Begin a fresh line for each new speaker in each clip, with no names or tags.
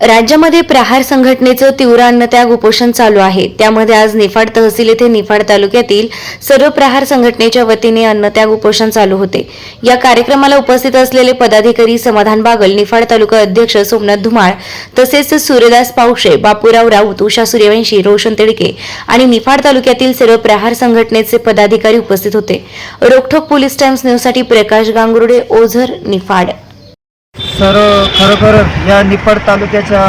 राज्यामध्ये प्रहार संघटनेचं तीव्र अन्नत्याग उपोषण चालू आहे. त्यामध्ये आज निफाड तहसील येथे निफाड तालुक्यातील सर्व प्रहार संघटनेच्या वतीने अन्नत्याग उपोषण चालू होते. या कार्यक्रमाला उपस्थित असलेले पदाधिकारी समाधान बागल निफाड तालुका अध्यक्ष सोमनाथ धुमाळ तसेच सूर्यदास पावशे बापूराव राऊत उषा सूर्यवंशी रोशन तेडके आणि निफाड तालुक्यातील सर्व प्रहार संघटनेचे पदाधिकारी उपस्थित होते. रोखोक पोलीस टाइम्स न्यूजसाठी प्रकाश गांगुर्डे ओझर निफाड.
सर खरोखर या निपाड तालुक्याच्या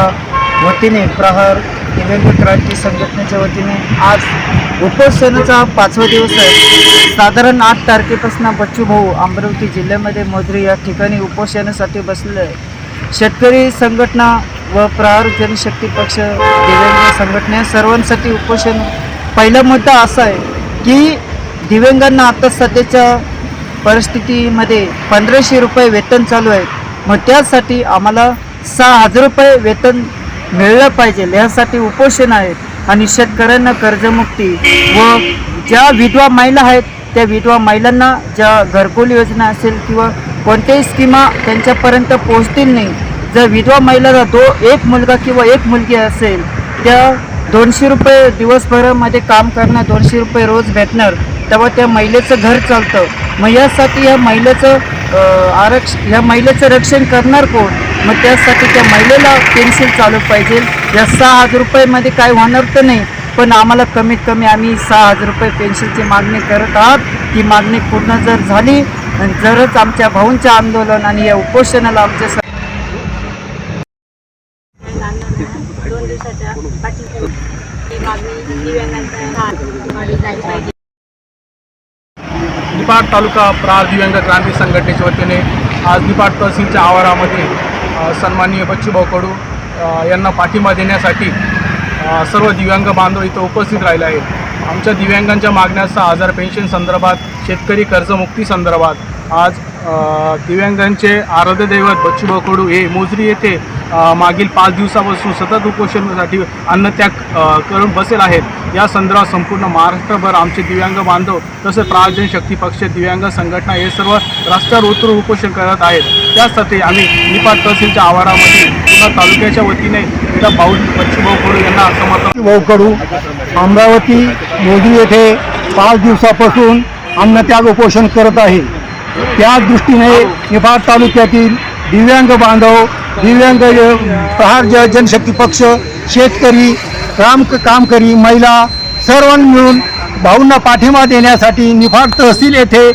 वतीने प्रहार दिव्यांग क्रांती संघटनेच्या वतीने आज उपोषणाचा पाचवा दिवस आहे. साधारण आठ तारखेपासून बच्चू भाऊ अमरावती जिल्ह्यामध्ये मोजरी या ठिकाणी उपोषणासाठी बसलेले आहे शेतकरी संघटना व प्रहार जनशक्ती पक्ष दिव्यांग संघटना सर्वांसाठी उपोषण. पहिला मुद्दा असा आहे की दिव्यांगांना आता सध्याच्या परिस्थितीमध्ये पंधराशे रुपये वेतन चालू आहे. मग त्यासाठी आम्हाला सहा हजार रुपये वेतन मिळलं पाहिजे. यासाठी उपोषण आहे आणि शेतकऱ्यांना कर्जमुक्ती व ज्या विधवा महिला आहेत त्या विधवा महिलांना ज्या घरकुल योजना असेल किंवा कोणत्याही स्कीमा त्यांच्यापर्यंत पोहोचतील नाही. जर विधवा महिलाला दो एक मुलगा किंवा एक मुलगी असेल त्या दोनशे रुपये दिवसभरामध्ये काम करणार दोनशे रुपये रोज भेटणार. तेव्हा त्या महिलेचं घर चालतं. मग यासाठी या महिलेचं आरक्ष ह्या महिलेचं रक्षण करणार कोण? मग त्यासाठी त्या महिलेला पेन्सिल चालू पाहिजे. या सहा हजार रुपयामध्ये काय होणार तर नाही पण आम्हाला कमीत कमी आम्ही सहा हजार रुपये पेन्सिलची मागणी करत आहात. ती मागणी पूर्ण जर झाली जरच आमच्या भाऊंच्या आंदोलन आणि या उपोषणाला आमच्या
दोन दिवसाच्या पाठीशी. मागणी
निपाट तालुका प्रहार दिव्यांग क्रांती संघटनेच्या वतीने आज निपाट तहसीलच्या आवारामध्ये सन्माननीय बच्चूभाऊ कडू यांना पाठिंबा देण्यासाठी सर्व दिव्यांग बांधव इथं उपस्थित राहिले आहेत. आमच्या दिव्यांगांच्या मागण्या सहा हजार पेन्शन संदर्भात शेतकरी कर्जमुक्ती संदर्भात आज दिव्यांगांचे आराध्य दैवत बच्चूभाऊ कडू हे मोजरी येथे मागील पाच दिवसापासून सतत उपोषणासाठी अन्नत्याग करून बसेल आहेत. या संदर्भात संपूर्ण महाराष्ट्रभर आमचे दिव्यांग बांधव तसेच प्रायोजन शक्ती पक्ष दिव्यांग संघटना हे सर्व रस्त्यावर उतरून उपोषण करत आहेत. त्यासाठी आम्ही निपाट तहसीलच्या आवारामध्ये पुन्हा तालुक्याच्या वतीने इथं भाऊ बच्चूभाऊ कडू यांना समर्थन
भाऊकडू अमरावती मोदी येथे पाच दिवसापासून अन्नत्याग उपोषण करत आहे. त्या दृष्टीने निफाड तालुक्यातील दिव्यांग बांधव दिव्यांग प्रहार ज जनशक्ती पक्ष शेतकरी काम कामकरी महिला सर्वांनी मिळून भाऊंना पाठिंबा देण्यासाठी निफाड तहसील येथे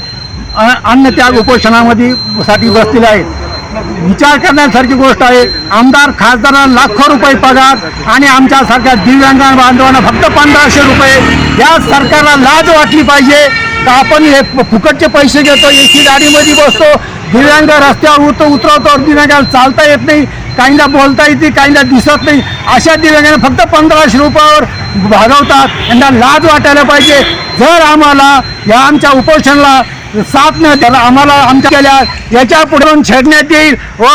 अन्नत्याग उपोषणामध्ये साठी बसलेले आहेत. विचार करण्यासारखी गोष्ट आहे आमदार खासदारांना लाखो रुपये पगार आणि आमच्यासारख्या दिव्यांग बांधवांना फक्त पंधराशे रुपये. या सरकारला लाज वाटली पाहिजे. तर आपण हे फुकटचे पैसे घेतो ए सी गाडीमध्ये बसतो दिव्यांग रस्त्यावर उत उतरवतो दिव्यांगाला चालता येत नाही काहींना बोलता येते काहींना दिसत नाही. अशा दिव्यांगांना फक्त पंधराशे रुपयावर भागवतात. यांना लाज वाटायला पाहिजे. जर आम्हाला या आमच्या उपोषणाला साथ न त्याला आम्हाला आमच्या केल्या याच्यापुढे छेडण्यात येईल. व